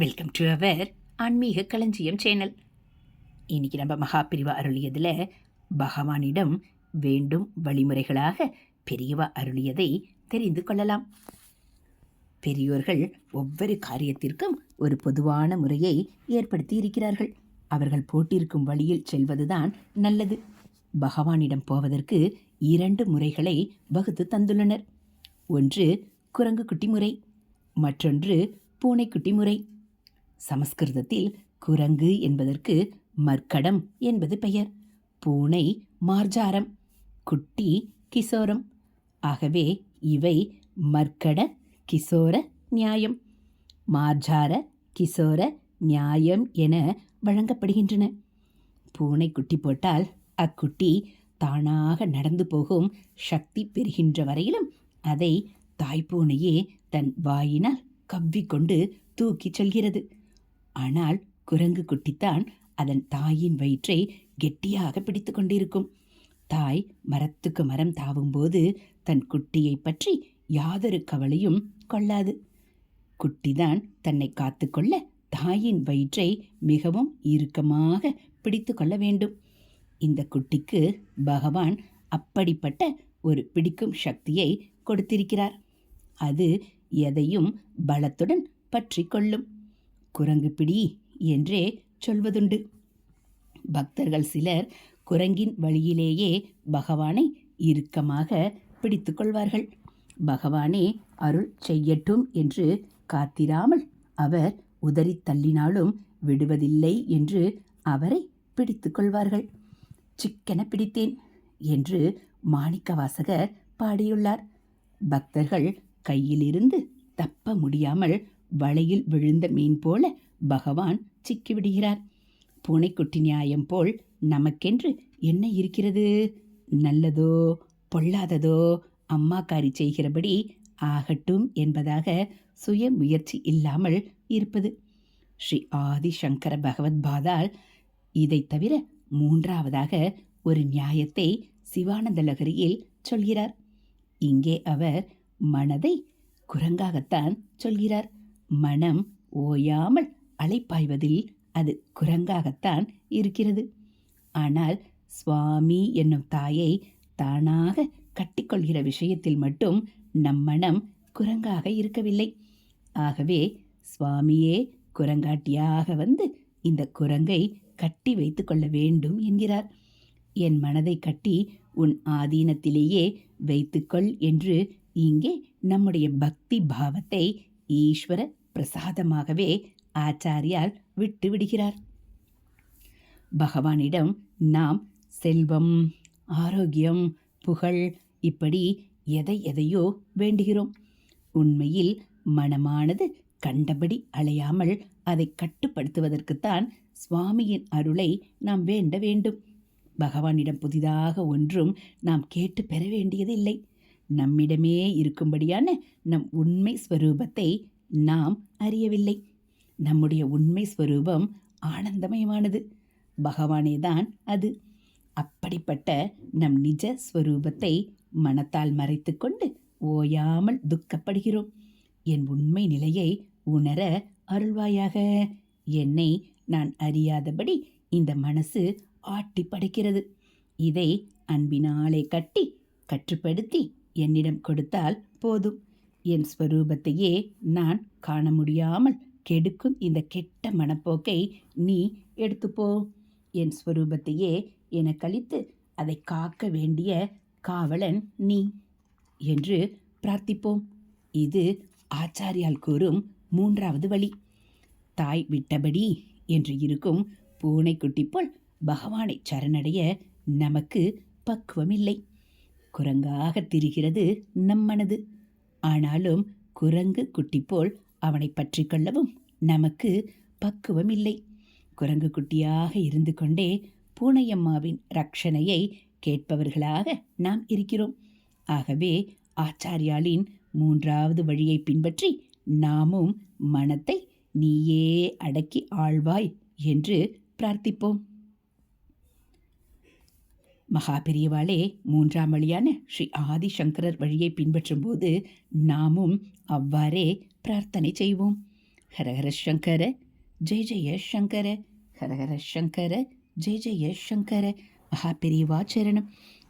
Welcome to our ஆன்மீக களஞ்சியம் channel. இன்றைக்கி நம்ம மகாபிரிவா அருளியதில் பகவானிடம் வேண்டும் வழிமுறைகளாக பெரியவா அருளியதை தெரிந்து கொள்ளலாம். பெரியோர்கள் ஒவ்வொரு காரியத்திற்கும் ஒரு பொதுவான முறையை ஏற்படுத்தி இருக்கிறார்கள். அவர்கள் போட்டிருக்கும் வழியில் செல்வதுதான் நல்லது. பகவானிடம் போவதற்கு இரண்டு முறைகளை வகுத்து தந்துள்ளனர். ஒன்று குரங்கு குட்டி முறை மற்றொன்று பூனைக்குட்டி முறை. சமஸ்கிருதத்தில் குரங்கு என்பதற்கு மர்க்கடம் என்பது பெயர் பூனை மார்ஜாரம் குட்டி கிசோரம் ஆகவே இவை மர்க்கட கிசோர நியாயம் மார்ஜார கிசோர நியாயம் என வழங்கப்படுகின்றன. பூனை குட்டி போட்டால் அக்குட்டி தானாக நடந்து போகும் சக்தி பெறுகின்ற வரையிலும் அதை தாய்ப்பூனையே தன் வாயினால் கவ்விக்கொண்டு தூக்கிச் செல்கிறது. ஆனால் குரங்கு குட்டித்தான் அதன் தாயின் வயிற்றை கெட்டியாக பிடித்து கொண்டிருக்கும். தாய் மரத்துக்கு மரம் தாவும்போது தன் குட்டியை பற்றி யாதொரு கவலையும் கொள்ளாது. குட்டிதான் தன்னை காத்துக்கொள்ள தாயின் வயிற்றை மிகவும் இறுக்கமாக பிடித்து கொள்ள வேண்டும். இந்த குட்டிக்கு பகவான் அப்படிப்பட்ட ஒரு பிடிக்கும் சக்தியை கொடுத்திருக்கிறார். அது எதையும் பலத்துடன் பற்றி கொள்ளும். குரங்கு பிடி என்றே சொல்வதுண்டு. பக்தர்கள் சிலர் குரங்கின் வழியிலேயே பகவானை இறுக்கமாக பிடித்து கொள்வார்கள். பகவானே அருள் செய்யட்டும் என்று காத்திராமல் அவர் உதறி தள்ளினாலும் விடுவதில்லை என்று அவரை பிடித்து கொள்வார்கள். சிக்கென பிடித்தேன் என்று மாணிக்கவாசகர் பாடியுள்ளார். பக்தர்கள் கையிலிருந்து தப்ப முடியாமல் வலையில் விழுந்த மீன் போல பகவான் சிக்கிவிடுகிறார். பூனைக்குட்டி நியாயம் போல் நமக்கென்று என்ன இருக்கிறது? நல்லதோ பொல்லாததோ அம்மாக்காரி செய்கிறபடி ஆகட்டும் என்பதாக சுய முயற்சி இல்லாமல் இருப்பது. ஸ்ரீ ஆதி சங்கர பகவத் பாதால் இதை தவிர மூன்றாவதாக ஒரு நியாயத்தை சிவானந்த லகரியில் சொல்கிறார். இங்கே அவர் மனதை குரங்காகத்தான் சொல்கிறார். மனம் ஓயாமல் அலைப்பாய்வதில் அது குரங்காகத்தான் இருக்கிறது. ஆனால் சுவாமி என்னும் தாயை தானாக கட்டிக்கொள்கிற விஷயத்தில் மட்டும் நம் மனம் குரங்காக இருக்கவில்லை. ஆகவே சுவாமியே குரங்காட்டியாக வந்து இந்த குரங்கை கட்டி வைத்து கொள்ள வேண்டும் என்கிறார். என் மனதை கட்டி உன் ஆதீனத்திலேயே வைத்துக்கொள் என்று இங்கே நம்முடைய பக்தி பாவத்தை ஈஸ்வர பிரசாதமாகவே ஆச்சாரியால் விட்டு விடுகிறார். பகவானிடம் நாம் செல்வம் ஆரோக்கியம் புகழ் இப்படி எதை எதையோ வேண்டுகிறோம். உண்மையில் மனமானது கண்டபடி அலையாமல் அதை கட்டுப்படுத்துவதற்குத்தான் சுவாமியின் அருளை நாம் வேண்ட வேண்டும். பகவானிடம் புதிதாக ஒன்றும் நாம் கேட்டு பெற வேண்டியதில்லை. நம்மிடமே இருக்கும்படியான நம் உண்மை ஸ்வரூபத்தை நாம் அறியவில்லை. நம்முடைய உண்மை ஸ்வரூபம் ஆனந்தமயமானது. பகவானே தான் அது. அப்படிப்பட்ட நம் நிஜ ஸ்வரூபத்தை மனத்தால் மறைத்துக்கொண்டு ஓயாமல் துக்கப்படுகிறோம். என் உண்மை நிலையை உணர அருள்வாயாக. என்னை நான் அறியாதபடி இந்த மனசு ஆட்டி படைக்கிறது இதை அன்பினாலே கட்டி கட்டுப்படுத்தி என்னிடம் கொடுத்தால் போதும். என் ஸ்வரூபத்தையே நான் காண முடியாமல் கெடுக்கும் இந்த கெட்ட மனப்போக்கை நீ எடுத்துப்போ. என் ஸ்வரூபத்தையே எனக்களித்து அதை காக்க வேண்டிய காவலன் நீ என்று பிரார்த்திப்போம். இது ஆச்சாரியால் கூறும் மூன்றாவது வழி. தாய் விட்டபடி என்று இருக்கும் பூனைக்குட்டி போல் பகவானை சரணடைய நமக்கு பக்குவமில்லை. குரங்காக திரிகிறது நம் மனது ஆனாலும் குரங்கு குட்டி போல் அவனை பற்றி கொள்ளவும் நமக்கு பக்குவம் இல்லை குரங்கு குட்டியாக இருந்து கொண்டே பூனையம்மாவின் ரட்சணையை கேட்பவர்களாக நாம் இருக்கிறோம். ஆகவே ஆச்சாரியாலின் மூன்றாவது வழியை பின்பற்றி நாமும் மனத்தை நீயே அடக்கி ஆழ்வாய் என்று பிரார்த்திப்போம். மகா பெரியவாளே மூன்றாம் வழியான ஸ்ரீ ஆதிசங்கரர் வழியை பின்பற்றும் போது நாமும் அவ்வாறே பிரார்த்தனை செய்வோம். ஹரஹர சங்கர ஜெய ஜெய சங்கர ஹரஹர சங்கர ஜெய ஜெய சங்கர. மகா பெரியவா சரணம்.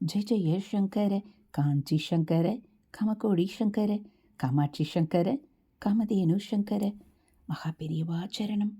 ஜெய ஜெய சங்கர காஞ்சி சங்கர கமகோடி சங்கர காமாட்சி சங்கர காமதேனு சங்கர மகா பெரியவா சரணம்